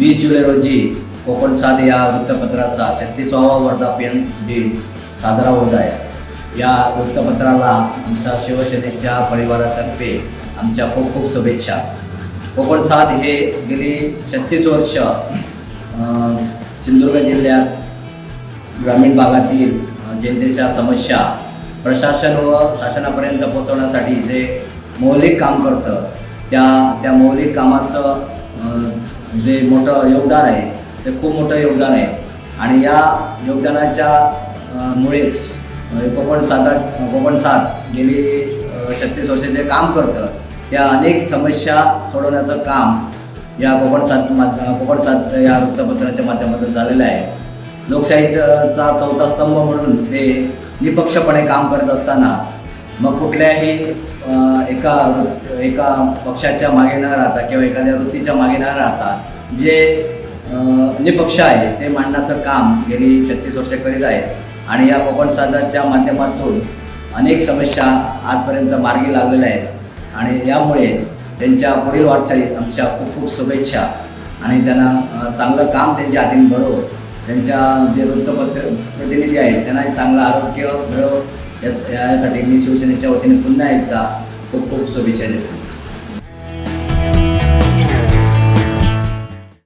वीस जुलै रोजी कोकण साध या वृत्तपत्राचा छत्तीसावा वर्धापन दिन साजरा होत आहे. या वृत्तपत्राला आमच्या शिवसेनेच्या परिवारातर्फे आमच्या खूप खूप शुभेच्छा. कोकण साध हे गेली छत्तीस वर्ष सिंधुदुर्ग जिल्ह्यात ग्रामीण भागातील जनतेच्या समस्या प्रशासन व शासनापर्यंत पोहोचवण्यासाठी जे मौलिक काम करतं त्या त्या मौलिक कामाचं जे मोठं योगदान आहे ते खूप मोठं योगदान आहे. आणि या योगदानाच्या मुळेच कोकण साधा कोकण साथ गेली छत्तीस वर्ष जे काम करतं त्या अनेक समस्या सोडवण्याचं काम या कोकण सात माध्यम कोकण सात या वृत्तपत्राच्या माध्यमातून झालेलं आहे. लोकशाहीचा चौथा स्तंभ म्हणून ते निपक्षपणे काम करत असताना मग कुठल्याही एका एका पक्षाच्या मागे न राहता किंवा एखाद्या वृत्तीच्या मागे न राहता जे निपक्ष आहे ते मांडण्याचं काम गेली छत्तीस वर्ष करीत आहे आणि या कोकण साधाच्या माध्यमातून अनेक समस्या आजपर्यंत मार्गी लागलेल्या आहेत. आणि यामुळे त्यांच्या पुढील वाटचालीत आमच्या खूप खूप शुभेच्छा. आणि त्यांना चांगलं काम त्यांच्या हातीन भरो. त्यांच्या जे वृत्तपत्र प्रतिनिधी आहेत त्यांनाही चांगलं आरोग्य मिळव यासाठी मी शिवसेनेच्या वतीने पुन्हा एकदा खूप खूप शुभेच्छा देतो